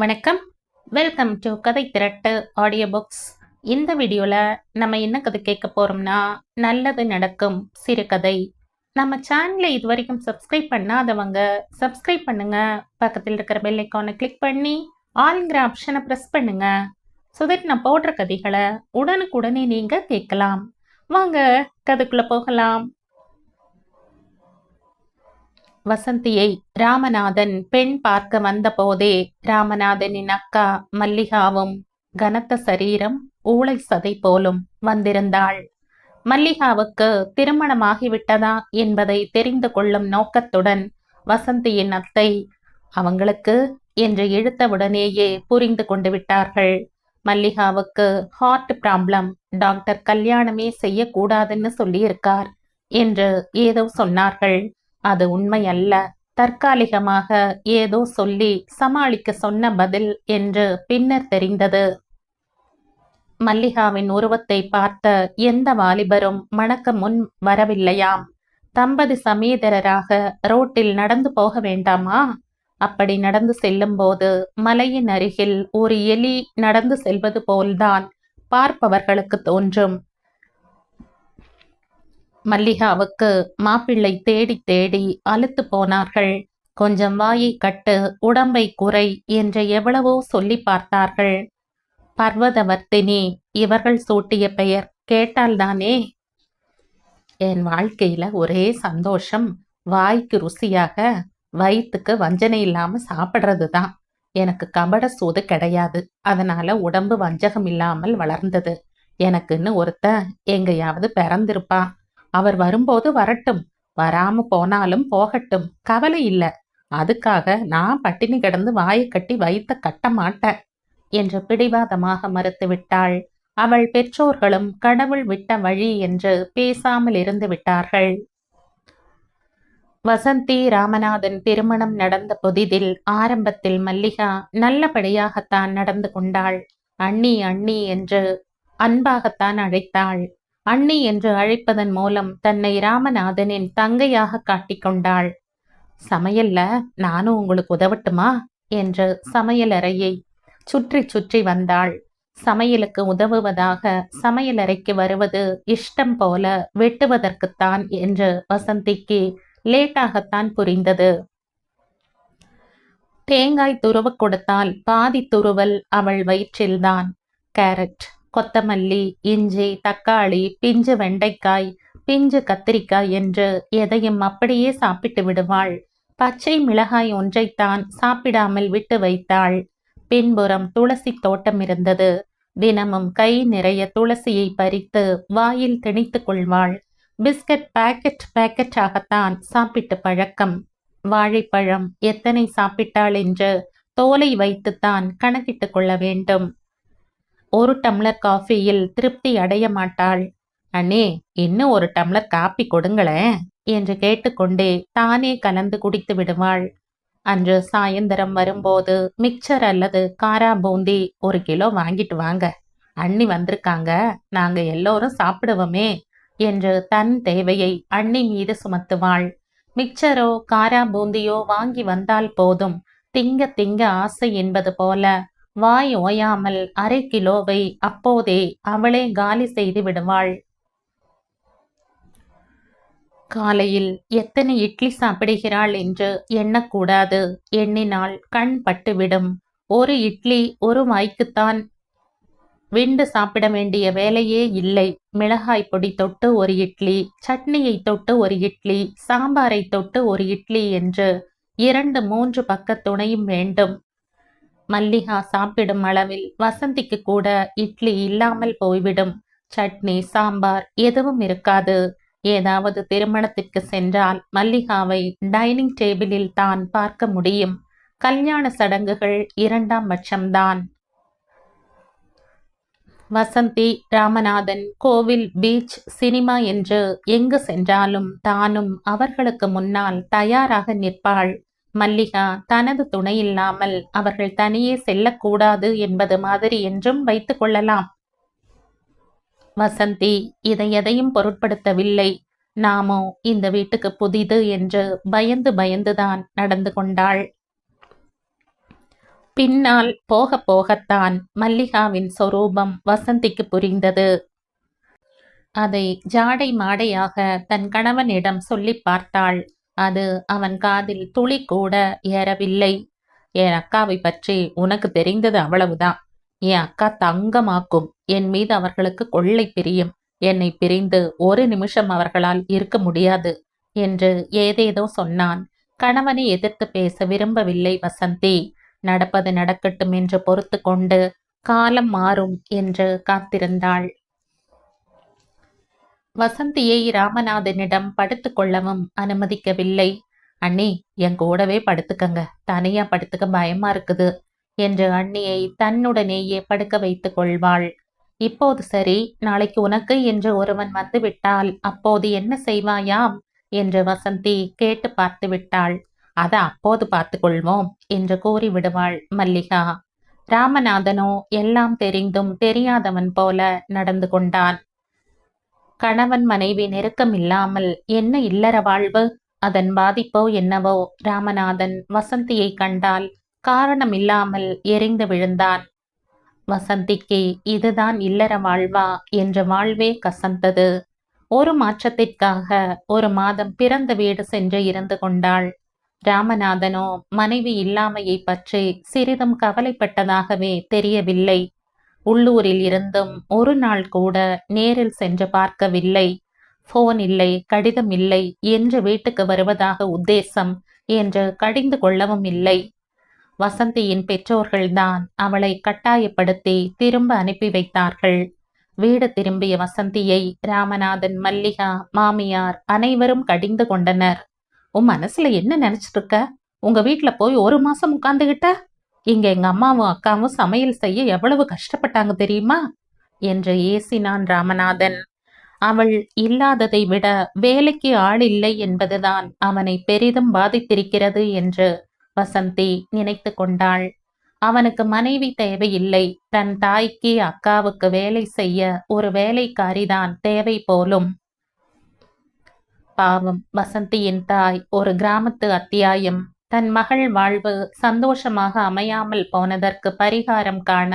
வணக்கம். Welcome to கதை திரட்டு audio books இந்த வீடியோவில் நம்ம என்ன கதை கேட்க போகிறோம்னா நல்லது நடக்கும் சிறுகதை நம்ம சேனலை இது வரைக்கும் சப்ஸ்கிரைப் பண்ணாதவங்க சப்ஸ்கிரைப் பண்ணுங்க. பக்கத்தில் இருக்கிற பெல் ஐக்கானை கிளிக் பண்ணி ஆளுங்கிற ஆப்ஷனை ப்ரெஸ் பண்ணுங்க. ஸோ தட் நான் போடுற கதைகளை உடனுக்குடனே நீங்கள் கேட்கலாம். வாங்க கதைக்குள்ளே போகலாம். வசந்தியை ராமநாதன் பெண் பார்க்க வந்தபோதே ராமநாதனின் அக்கா மல்லிகாவும் கனத்த சரீரம் ஊளை சதை போலும் வந்திருந்தாள். மல்லிகாவுக்கு திருமணமாகிவிட்டதா என்பதை தெரிந்து கொள்ளும் நோக்கத்துடன் வசந்தியின் அத்தை அவங்களுக்கு என்று இழுத்தவுடனேயே புரிந்து கொண்டு விட்டார்கள். மல்லிகாவுக்கு ஹார்ட் ப்ராப்ளம் டாக்டர் கல்யாணமே செய்யக்கூடாதுன்னு சொல்லியிருக்கார் என்று ஏதோ சொன்னார்கள். அது உண்மை அல்ல தற்காலிகமாக ஏதோ சொல்லி சமாளிக்க சொன்ன பதில் என்று பின்னர் தெரிந்தது. மல்லிகாவின் உருவத்தை பார்த்த எந்த வாலிபரும் மணக்க முன் வரவில்லையாம். தம்பதி சமேதரராக ரோட்டில் நடந்து போக வேண்டாமா? அப்படி நடந்து செல்லும்போது மலையின் அருகில் ஒரு எலி நடந்து செல்வது போல்தான் பார்ப்பவர்களுக்கு தோன்றும். மல்லிகாவுக்கு மாப்பிள்ளை தேடி தேடி அழுத்து போனார்கள். கொஞ்சம் வாயை கட்டு உடம்பை குறை என்று எவ்வளவோ சொல்லி பார்த்தார்கள். பர்வதவர்த்தினி இவர்கள் சூட்டிய பெயர் கேட்டால்தானே என் வாழ்க்கையில ஒரே சந்தோஷம் வாய்க்கு ருசியாக வயிற்றுக்கு வஞ்சனை இல்லாம சாப்பிட்றது தான் எனக்கு கபட சூது கிடையாது அதனால உடம்பு வஞ்சகம் இல்லாமல் வளர்ந்தது. எனக்குன்னு ஒருத்த எங்கேயாவது பிறந்திருப்பான். அவர் வரும்போது வரட்டும். வராம போனாலும் போகட்டும். கவலை இல்ல. அதுக்காக நான் பட்டினி கிடந்து வாயை கட்டி வைத்த கட்ட மாட்டேன் என்று பிடிவாதமாக மறுத்துவிட்டாள் அவள் பெற்றோர்களும் கடவுள் விட்ட வழி என்று பேசாமல் இருந்து விட்டார்கள். வசந்தி ராமநாதன் திருமணம் நடந்த புதிதில் ஆரம்பத்தில் மல்லிகா நல்லபடியாகத்தான் நடந்து கொண்டாள். அண்ணி அண்ணி என்று அன்பாகத்தான் அழைத்தாள். அண்ணி என்று அழைப்பதன் மூலம் தன்னை ராமநாதனின் தங்கையாக காட்டிக்கொண்டாள் சமையல்ல நானும் உங்களுக்கு உதவட்டுமா? என்று சமையலறையை சுற்றி சுற்றி வந்தாள். சமையலுக்கு உதவுவதாக சமையலறைக்கு வருவது இஷ்டம் போல வெட்டுவதற்குத்தான் என்று வசந்திக்கு லேட்டாகத்தான் புரிந்தது. தேங்காய் துருவ கொடுத்தால் பாதி துருவல் அவள் வயிற்றில்தான். கேரட் கொத்தமல்லி இஞ்சி தக்காளி பிஞ்சு வெண்டைக்காய் பிஞ்சு கத்திரிக்காய் என்று எதையும் அப்படியே சாப்பிட்டு விடுவாள். பச்சை மிளகாய் ஒன்றைத்தான் சாப்பிடாமல் விட்டு வைத்தாள். பின்புறம் துளசி தோட்டம் இருந்தது. தினமும் கை நிறைய துளசியை பறித்து வாயில் திணித்துக் கொள்வாள். பிஸ்கட் பேக்கெட் பேக்கெட்டாகத்தான் சாப்பிட்டு பழக்கம். வாழைப்பழம் எத்தனை சாப்பிட்டாள் என்று தோலை வைத்துத்தான் கணக்கிட்டுக் கொள்ள வேண்டும். ஒரு டம்ளர் காஃபியில் திருப்தி அடைய மாட்டாள். அண்ணே இன்னும் ஒரு டம்ளர் காப்பி கொடுங்களேன் என்று கேட்டுக்கொண்டே தானே கலந்து குடித்து விடுவாள். அன்று சாயந்தரம் வரும்போது மிக்சர் அல்லது காரா பூந்தி ஒரு கிலோ வாங்கிட்டு வாங்க. அண்ணி வந்திருக்காங்க நாங்க எல்லோரும் சாப்பிடுவோமே என்று தன் தேவையை அண்ணி மீது சுமத்துவாள். மிக்சரோ காரா பூந்தியோ வாங்கி வந்தால் போதும். திங்க திங்க ஆசை என்பது போல வாய் ஓயாமல் அரை கிலோவை அப்போதே அவளே காலி செய்து விடுவாள். காலையில் எத்தனை இட்லி சாப்பிடுகிறாள் என்று எண்ணக்கூடாது. எண்ணினால் கண் பட்டுவிடும். ஒரு இட்லி ஒரு வாய்க்குத்தான். விண்டு சாப்பிட வேண்டிய வேலையே இல்லை. மிளகாய் பொடி தொட்டு ஒரு இட்லி சட்னியை தொட்டு ஒரு இட்லி சாம்பாரை தொட்டு ஒரு இட்லி என்று இரண்டு மூன்று பக்க துணையும் வேண்டும். மல்லிகா சாப்பிடும் அளவில் வசந்திக்கு கூட இட்லி இல்லாமல் போய்விடும். சட்னி சாம்பார் எதுவும் இருக்காது. ஏதாவது திருமணத்திற்கு சென்றால் மல்லிகாவை டைனிங் டேபிளில் தான் பார்க்க முடியும். கல்யாண சடங்குகள் இரண்டாம் பட்சம்தான். வசந்தி ராமநாதன் கோவில் பீச் சினிமா என்று எங்கு சென்றாலும் தானும் அவர்களுக்கு முன்னால் தயாராக நிற்பாள். மல்லிகா தனது துணை இல்லாமல் அவர்கள் தனியே செல்லக்கூடாது என்பது மாதிரி என்றும் வைத்துக் கொள்ளலாம். வசந்தி இதை எதையும் பொருட்படுத்தவில்லை. நாமோ இந்த வீட்டுக்கு புதிது என்று பயந்து பயந்துதான் நடந்து கொண்டாள். பின்னால் போக போகத்தான் மல்லிகாவின் சொரூபம் வசந்திக்கு புரிந்தது. அதை ஜாடை மாடையாக தன் கணவனிடம் சொல்லி பார்த்தாள். அது அவன் காதில் துளி கூட ஏறவில்லை. என் அக்காவை பற்றி உனக்கு தெரிந்தது அவ்வளவுதான். என் அக்கா தங்கமாக்கும். என் மீது அவர்களுக்கு கொள்ளை பிரியும். என்னை பிரிந்து ஒரு நிமிஷம் அவர்களால் இருக்க முடியாது என்று ஏதேதோ சொன்னான். கணவனை எதிர்த்து பேச விரும்பவில்லை வசந்தி. நடப்பது நடக்கட்டும் என்று பொறுத்து கொண்டு காலம் மாறும் என்று காத்திருந்தாள். வசந்தியை ராமநாதனிடம் படுத்துக் கொள்ளவும் அனுமதிக்கவில்லை. அண்ணி என் கூடவே படுத்துக்கங்க. தனியா படுத்துக்க பயமா இருக்குது என்று அண்ணியை தன்னுடனேயே படுக்க வைத்துக் கொள்வாள். இப்போது சரி. நாளைக்கு உனக்கு என்று ஒருவன் வந்துவிட்டால் அப்போது என்ன செய்வாயாம்? என்று வசந்தி கேட்டு பார்த்து விட்டாள். அத அப்போது பார்த்து கொள்வோம் என்று கூறி விடுவாள் மல்லிகா. ராமநாதனோ எல்லாம் தெரிந்தும் தெரியாதவன் போல நடந்து கொண்டான். கணவன் மனைவி நெருக்கம் இல்லாமல் என்ன இல்லற வாழ்வு? அதன் பாதிப்போ என்னவோ? ராமநாதன் வசந்தியை கண்டால் காரணமில்லாமல் எரிந்து விழுந்தான். வசந்திக்கு இதுதான் இல்லற வாழ்வா என்ற வாழ்வே கசந்தது. ஒரு மாற்றத்திற்காக ஒரு மாதம் பிறந்த வீடு சென்று இருந்து கொண்டாள். ராமநாதனோ மனைவி இல்லாமையை பற்றி சிறிதும் கவலைப்பட்டதாகவே தெரியவில்லை. உள்ளூரில் இருந்தும் ஒரு நாள் கூட நேரில் சென்று பார்க்கவில்லை. போன் இல்லை கடிதம் இல்லை என்று வீட்டுக்கு வருவதாக உத்தேசம் என்று கடிந்து கொள்ளவும் இல்லை. வசந்தியின் பெற்றோர்கள்தான் அவளை கட்டாயப்படுத்தி திரும்ப அனுப்பி வைத்தார்கள். வீடு திரும்பிய வசந்தியை ராமநாதன் மல்லிகா மாமியார் அனைவரும் கடிந்து கொண்டனர். உன் மனசுல என்ன நினைச்சிட்டு இருக்க? உங்க வீட்டுல போய் ஒரு மாசம் உட்கார்ந்துகிட்ட? இங்க எங்க அம்மாவும் அக்காவும் சமையல் செய்ய எவ்வளவு கஷ்டப்பட்டாங்க தெரியுமா? என்று ஏசினான் ராமநாதன். அவள் இல்லாததை விட வேலைக்கு ஆள் இல்லை என்பதுதான் அவனை பெரிதும் பாதித்திருக்கிறது என்று வசந்தி நினைத்து கொண்டாள். அவனுக்கு மனைவி தேவையில்லை. தன் தாய்க்கு அக்காவுக்கு வேலை செய்ய ஒரு வேலைக்காரிதான் தேவை போலும். பாவம் வசந்தியின் தாய் ஒரு கிராமத்து அத்தியாயம். தன் மகள் வாழ்வு சந்தோஷமாக அமையாமல் போனதற்கு பரிகாரம் காண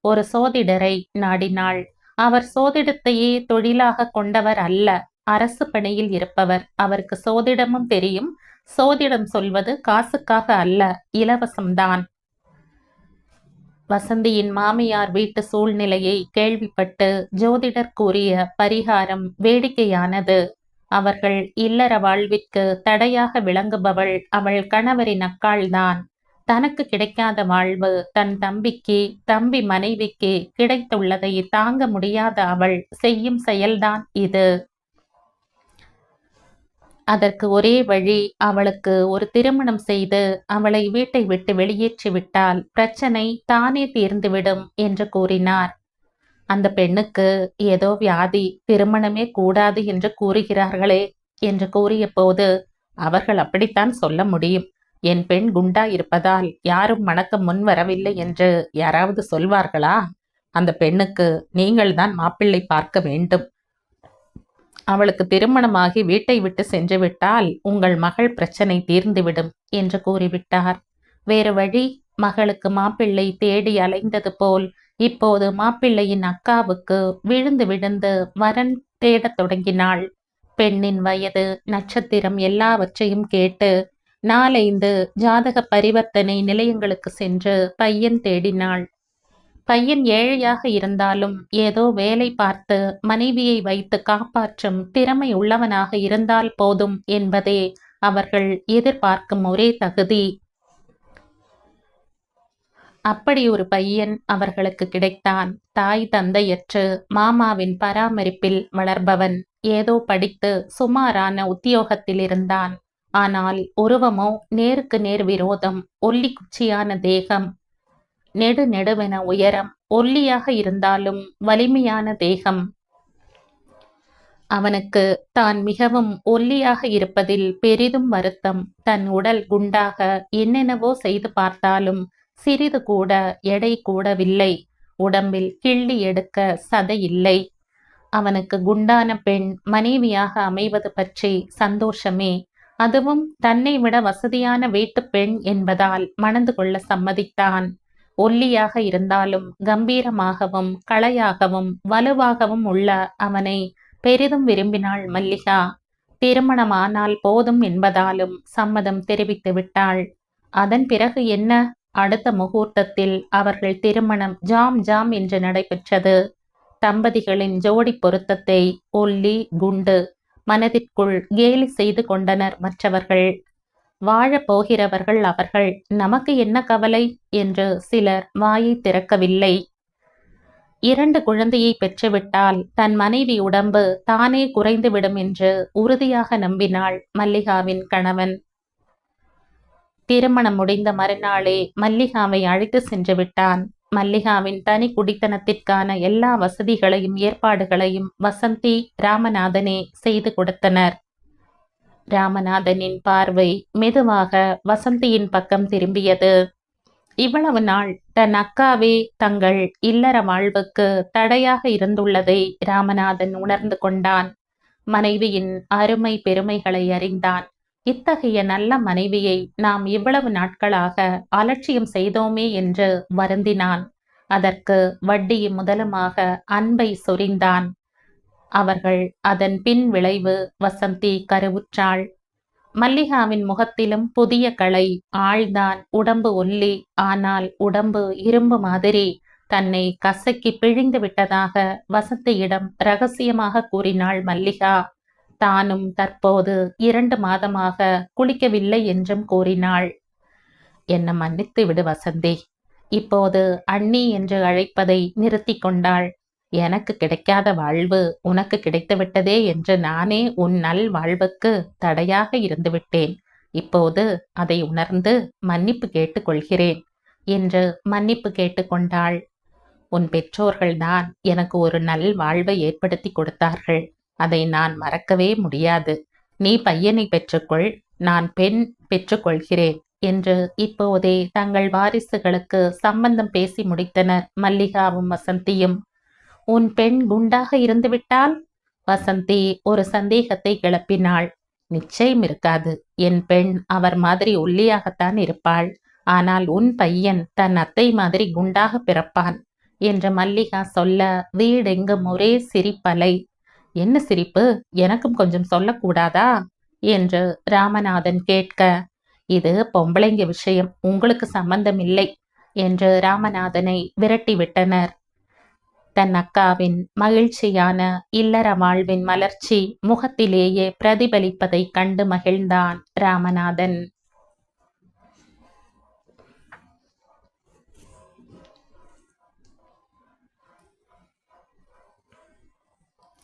ஒரு சோதிடரை நாடினாள். அவர் சோதிடத்தையே தொழிலாக கொண்டவர் அல்ல அரசு பணியில் இருப்பவர். அவருக்கு சோதிடமும் தெரியும். சோதிடம் சொல்வது காசுக்காக அல்ல இலவசம்தான். வசந்தியின் மாமியார் வீட்டு சூழ்நிலையை கேள்விப்பட்டு ஜோதிடர் கூறிய பரிகாரம் வேடிக்கையானது. அவர்கள் இல்லற வாழ்விற்கு தடையாக விளங்குபவள் அவள் கணவரின் அக்காள்தான். தனக்கு கிடைக்காத வாழ்வு தன் தம்பிக்கு தம்பி மனைவிக்கு கிடைத்துள்ளதை தாங்க முடியாத அவள் செய்யும் செயல்தான் இது. அதற்கு ஒரே வழி அவளுக்கு ஒரு திருமணம் செய்து அவளை வீட்டை விட்டு வெளியேற்றி விட்டால் பிரச்சனை தானே தீர்ந்துவிடும் என்று கூறினார். அந்த பெண்ணுக்கு ஏதோ வியாதி திருமணமே கூடாது என்று கூறுகிறார்களே என்று கூறிய போது அவர்கள் அப்படித்தான் சொல்ல முடியும். என் பெண் குண்டா இருப்பதால் யாரும் மணக்க முன் வரவில்லை என்று யாராவது சொல்வார்களா? அந்த பெண்ணுக்கு நீங்கள்தான் மாப்பிள்ளை பார்க்க வேண்டும். அவளுக்கு திருமணமாகி வீட்டை விட்டு சென்று விட்டால் உங்கள் மகள் பிரச்சனை தீர்ந்துவிடும் என்று கூறிவிட்டார். வேறு வழி மகளுக்கு மாப்பிள்ளை தேடி அலைந்தது போல் இப்போது மாப்பிள்ளையின் அக்காவுக்கு விழுந்து விழுந்து வரன் தேடத் தொடங்கினாள். பெண்ணின் வயது நட்சத்திரம் எல்லாவற்றையும் கேட்டு நாலைந்து ஜாதக பரிவர்த்தனை நிலையங்களுக்கு சென்று பையன் தேடினாள். பையன் ஏழையாக இருந்தாலும் ஏதோ வேலை பார்த்து மனைவியை வைத்து காப்பாற்றும் திறமை உள்ளவனாக இருந்தால் போதும் என்பதே அவர்கள் எதிர்பார்க்கும் ஒரே தகுதி. அப்படி ஒரு பையன் அவர்களுக்கு கிடைத்தான். தாய் தந்தையற்று மாமாவின் பராமரிப்பில் வளர்பவன். ஏதோ படித்து சுமாரான உத்தியோகத்தில் இருந்தான். ஆனால் உருவமோ நேருக்கு நேர் விரோதம் ஒல்லி குச்சியான தேகம் நெடு நெடுவென உயரம் ஒல்லியாக இருந்தாலும் வலிமையான தேகம். அவனுக்கு தான் மிகவும் ஒல்லியாக இருப்பதில் பெரிதும் வருத்தம். தன் உடல் குண்டாக என்னென்னவோ செய்து பார்த்தாலும் சிறிது கூட எடை கூடவில்லை. உடம்பில் கிள்ளி எடுக்க சதையில்லை அவனுக்கு குண்டான பெண் மனைவியாக அமைவது பற்றி சந்தோஷமே. அதுவும் தன்னை விட வசதியான வீட்டுப் பெண் என்பதால் மணந்து கொள்ள சம்மதித்தான். ஒல்லியாக இருந்தாலும் கம்பீரமாகவும் களையாகவும் வலுவாகவும் உள்ள அவனை பெரிதும் விரும்பினாள் மல்லிகா. திருமணமானால் போதும் என்பதாலும் சம்மதம் தெரிவித்து விட்டாள். அதன் பிறகு என்ன? அடுத்த முகூர்த்தத்தில் அவர்கள் திருமணம் ஜாம் ஜாம் என்று நடைபெற்றது. தம்பதிகளின் ஜோடி பொருத்தத்தை ஒல்லி குண்டு மனதிற்குள் கேலி செய்து கொண்டனர் மற்றவர்கள். வாழப் போகிறவர்கள் அவர்கள் நமக்கு என்ன கவலை என்று சிலர் வாயை திறக்கவில்லை. இரண்டு குழந்தையை பெற்றுவிட்டால் தன் மனைவி உடம்பு தானே குறைந்துவிடும் என்று உறுதியாக நம்பினாள் மல்லிகாவின் கணவன். திருமணம் முடிந்த மறுநாளே மல்லிகாவை அழைத்து சென்று விட்டான். மல்லிகாவின் தனி குடித்தனத்திற்கான எல்லா வசதிகளையும் ஏற்பாடுகளையும் வசந்தி ராமநாதனே செய்து கொடுத்தனர். ராமநாதனின் பார்வை மெதுவாக வசந்தியின் பக்கம் திரும்பியது. இவ்வளவு நாள் தன் அக்காவே தங்கள் இல்லற வாழ்வுக்கு தடையாக இருந்துள்ளதை ராமநாதன் உணர்ந்து கொண்டான். மனைவியின் அருமை பெருமைகளை அறிந்தான். இத்தகைய நல்ல மனைவியை நாம் இவ்வளவு நாட்களாக அலட்சியம் செய்தோமே என்று வருந்தினான். அதற்கு வட்டி முதலுமாக அன்பை சொரிந்தான். அவர்கள் அதன் பின் விளைவு வசந்தி கருவுற்றாள். மல்லிகாவின் முகத்திலும் புதிய களை ஆழ்தான் உடம்பு ஒல்லி ஆனால் உடம்பு இரும்பு மாதிரி தன்னை கசக்கி பிழிந்து விட்டதாக வசந்தியிடம் ரகசியமாக கூறினாள் மல்லிகா. தானும் தற்போது இரண்டு மாதமாக குளிக்கவில்லை என்றும் கூறினாள். என்ன மன்னித்து விடு வசந்தி. இப்போது அண்ணி என்று அழைப்பதை நிறுத்தி கொண்டாள். எனக்கு கிடைக்காத வாழ்வு உனக்கு கிடைத்துவிட்டதே என்று நானே உன் நல் வாழ்வுக்கு தடையாக இருந்துவிட்டேன். இப்போது அதை உணர்ந்து மன்னிப்பு கேட்டுக்கொள்கிறேன் என்று மன்னிப்பு கேட்டுக்கொண்டாள் உன் பெற்றோர்கள்தான் எனக்கு ஒரு நல் வாழ்வை ஏற்படுத்தி கொடுத்தார்கள். அதை நான் மறக்கவே முடியாது. நீ பையனை பெற்றுக்கொள் நான் பெண் பெற்றுக்கொள்கிறேன் என்று இப்போதே தங்கள் வாரிசுகளுக்கு சம்பந்தம் பேசி முடித்தனர் மல்லிகாவும் வசந்தியும். உன் பெண் குண்டாக இருந்துவிட்டால்? வசந்தி ஒரு சந்தேகத்தை கிளப்பினாள். நிச்சயம் இருக்காது. என் பெண் அவர் மாதிரி ஒல்லியாகத்தான் இருப்பாள். ஆனால் உன் பையன் தன் அத்தை மாதிரி குண்டாக பிறப்பான் என்று மல்லிகா சொல்ல வீடெங்கும் ஒரே சிரிப்பலை என்ன சிரிப்பு? எனக்கும் கொஞ்சம் சொல்லக்கூடாதா? என்று ராமநாதன் கேட்க இது பொம்பளைங்க விஷயம் உங்களுக்கு சம்பந்தம் இல்லை என்று ராமநாதனை விரட்டிவிட்டனர். தன் அக்காவின் மகிழ்ச்சியான இல்லற வாழ்வின் மலர்ச்சி முகத்திலேயே பிரதிபலிப்பதை கண்டு மகிழ்ந்தான் ராமநாதன்.